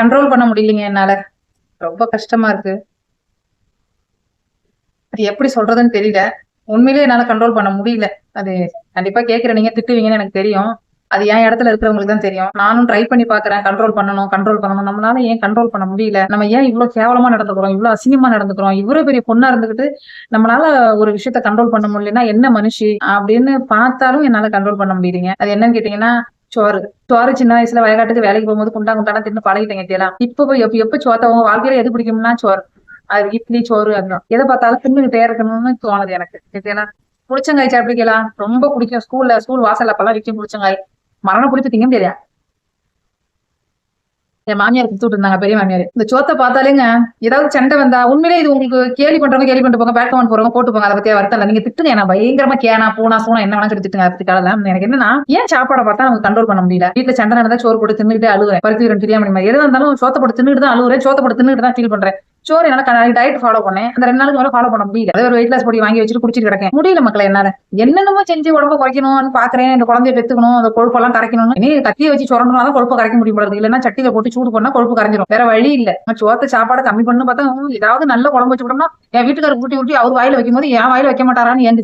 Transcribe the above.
Control பண்ண முடியலைங்க என்னால. ரொம்ப கஷ்டமா இருக்கு. அது எப்படி சொல்றதுன்னு தெரியல. உண்மையிலேயே என்னால கண்ட்ரோல் பண்ண முடியல. அது கண்டிப்பா கேக்குற நீங்க திட்டுவீங்கன்னு எனக்கு தெரியும். அது என் இடத்துல இருக்கிறவங்களுக்கு தான் தெரியும். நானும் ட்ரை பண்ணி பாக்குறேன். கண்ட்ரோல் பண்ணணும் கண்ட்ரோல் பண்ணணும். நம்மளால ஏன் கண்ட்ரோல் பண்ண முடியல? நம்ம ஏன் இவ்வளவு கேவலமா நடந்துக்கிறோம்? இவ்வளவு அசிங்கமா நடந்துக்கிறோம்? இவ்வளவு பெரிய பொண்ணா இருந்துகிட்டு நம்மளால ஒரு விஷயத்த கண்ட்ரோல் பண்ண முடியலன்னா என்ன மனுஷி? அப்படின்னு பார்த்தாலும் என்னால கண்ட்ரோல் பண்ண முடியலங்க. அது என்னன்னு கேட்டீங்கன்னா சோறு. சோறு சின்ன வயசுல வயக்காட்டுக்கு வேலைக்கு போகும்போது குண்டா குண்டானா தின்னு பழகிட்டேங்க இதெல்லாம் இப்ப போய் எப்ப எப்ப சோத்த உங்க வாழ்க்கையில எது பிடிக்கும்னா சோறு. அது இட்லி சோறு அதுதான். எதை பார்த்தாலும் தின்னுகிட்டே இருக்கணும்னு தோணுது எனக்கு. இதென்னா புளிச்சங்காய் சாப்பிட்டுக்கலாம் ரொம்ப பிடிக்கும். ஸ்கூல்ல ஸ்கூல் வாசல்ல அப்பெல்லாம் விற்கும் புளிச்சங்காய். மரணம் பிடிப்பு திங்க முடியாது என் மாமியார் கொடுத்துட்டு இருந்தாங்க பெரிய மாமியார். இந்த சோத்தை பார்த்தாலேங்க ஏதாவது சண்டை வந்தா உண்மையிலே இது உங்களுக்கு கேலி பண்றவங்க கேலி பண்ணிட்டு போங்க பேக் கமெண்ட் போறவங்க போட்டு போங்க அதை பத்தி வருத்தம் நீங்க திட்டுங்க நான் பயங்கரமா கேனா போனா சூனா என்ன வேணா சொல்லி திட்டுங்க அதை பத்தி கவலை எனக்கு என்னன்னா ஏன் சாப்பாடை பார்த்தா நமக்கு கண்ட்ரோல் பண்ண முடியல? வீட்டுல சண்டை நடந்தா சோறு போட்டு தின்னுட்டு அழுகுறேன் பருத்தி ரெண்டு தெரியாம மாதிரி எது இருந்தாலும் சோத்தை போட்டு தின்னுட்டு தான் அழுகுறேன் சோத்தை போட்டு தின்னுட்டு தான் ஃபீல் பண்றேன். சோறு என்னால டயட் ஃபாலோ பண்ணேன். அந்த ரெண்டு நாளுக்கு மேலே ஃபாலோ பண்ண முடியல. அதாவது ஒரு வெயிட் லாஸ் பொடி வாங்கி வச்சுட்டு குடிச்சிட்டு கிடக்கேன். முடியல மக்களை என்னால. என்னென்னமோ செஞ்சு உடம்ப குறைக்கணும்னு பாக்குறேன். இந்த குழந்தைய பெத்துக்கணும் அந்த கொழுப்பெல்லாம் கரைக்கணும் இனி கத்தியை வச்சு சுரண்டனா தான் கொழுப்பு கரைக்க முடியும் போல இல்லைன்னா சட்டியில போட்டு சூடு பண்ணா கொழுப்பு கரைஞ்சிரும். வேற வழி இல்ல. நான் சோத்த சாப்பாடு கம்மி பண்ணு பார்த்தா ஏதாவது நல்ல குழம்பு வச்சு விட்டோம்னா என் வீட்டுக்காரர் ஊட்டி ஊட்டி அவர் வாயில வைக்கும் போது என் வாயில வைக்க மாட்டாரான்னு ஏன்